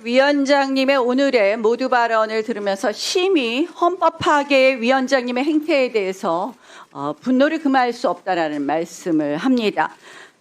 위원장님의 오늘의 모두 발언을 들으면서 심히 헌법 파괴 위원장님의 행태에 대해서 어, 분노를 금할 수 없다라는 말씀을 합니다.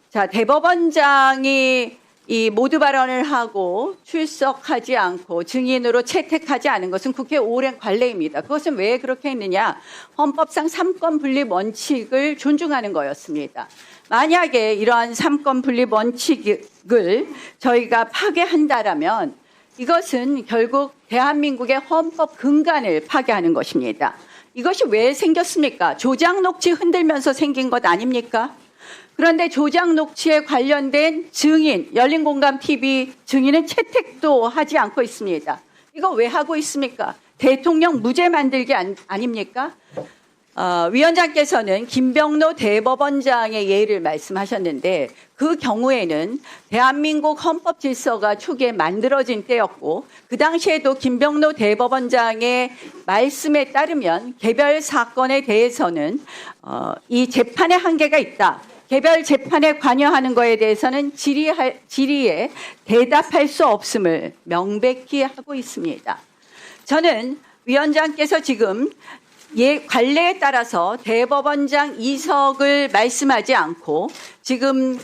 자, 대법원장이 이 모두 발언을 하고 출석하지 않고 증인으로 채택하지 않은 것은 국회 오랜 관례입니다. 그것은 왜 그렇게 했느냐? 헌법상 삼권 분립 원칙을 존중하는 거였습니다. 만약에 이러한 삼권 분립 원칙을 저희가 파괴한다라면 이것은 결국 대한민국의 헌법 근간을 파괴하는 것입니다. 이것이 왜 생겼습니까? 조작 녹취 흔들면서 생긴 것 아닙니까? 그런데 조작 녹취에 관련된 증인, 열린공감 TV 증인은 채택도 하지 않고 있습니다. 이거 왜 하고 있습니까? 대통령 무죄 만들기 안, 아닙니까? 어, 위원장께서는 김병로 대법원장의 예를 말씀하셨는데 그 경우에는 대한민국 헌법 질서가 초기에 만들어진 때였고 그 당시에도 김병로 대법원장의 말씀에 따르면 개별 사건에 대해서는 어, 이 재판의 한계가 있다. 개별 재판에 관여하는 것에 대해서는 질의할, 질의에 대답할 수 없음을 명백히 하고 있습니다. 저는 위원장께서 지금 예, 관례에 따라서 대법원장 이석을 말씀하지 않고 지금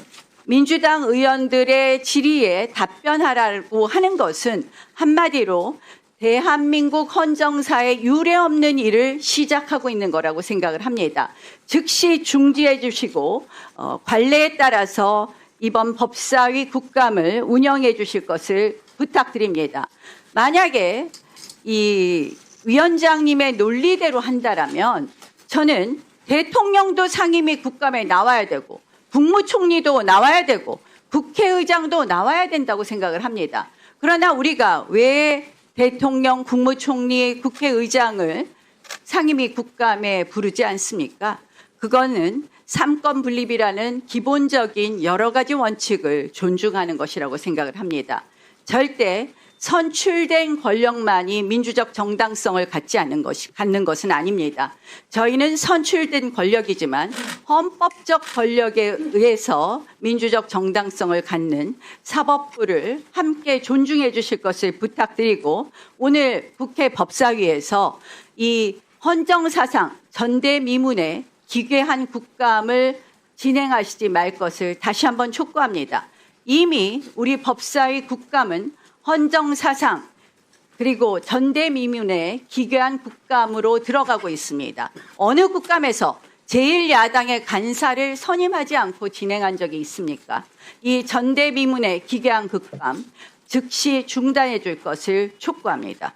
민주당 의원들의 질의에 답변하라고 하는 것은 한마디로 대한민국 헌정사에 유례 없는 일을 시작하고 있는 거라고 생각을 합니다. 즉시 중지해 주시고 어, 관례에 따라서 이번 법사위 국감을 운영해 주실 것을 부탁드립니다. 만약에 이 위원장님의 논리대로 한다라면 저는 대통령도 상임위 국감에 나와야 되고 국무총리도 나와야 되고 국회의장도 나와야 된다고 생각을 합니다. 그러나 우리가 왜 대통령, 국무총리, 국회의장을 상임위 국감에 부르지 않습니까? 그거는 삼권 분립이라는 기본적인 여러 가지 원칙을 존중하는 것이라고 생각을 합니다. 절대 선출된 권력만이 민주적 정당성을 갖지 않는 것이 갖는 것은 아닙니다. 저희는 선출된 권력이지만 헌법적 권력에 의해서 민주적 정당성을 갖는 사법부를 함께 존중해 주실 것을 부탁드리고 오늘 국회 법사위에서 이 헌정사상 전대미문에 기괴한 국감을 진행하시지 말 것을 다시 한번 촉구합니다. 이미 우리 법사위 국감은 헌정사상 그리고 전대미문의 기괴한 국감으로 들어가고 있습니다. 어느 국감에서 제1야당의 간사를 선임하지 않고 진행한 적이 있습니까? 이 전대미문의 기괴한 국감 즉시 중단해 줄 것을 촉구합니다.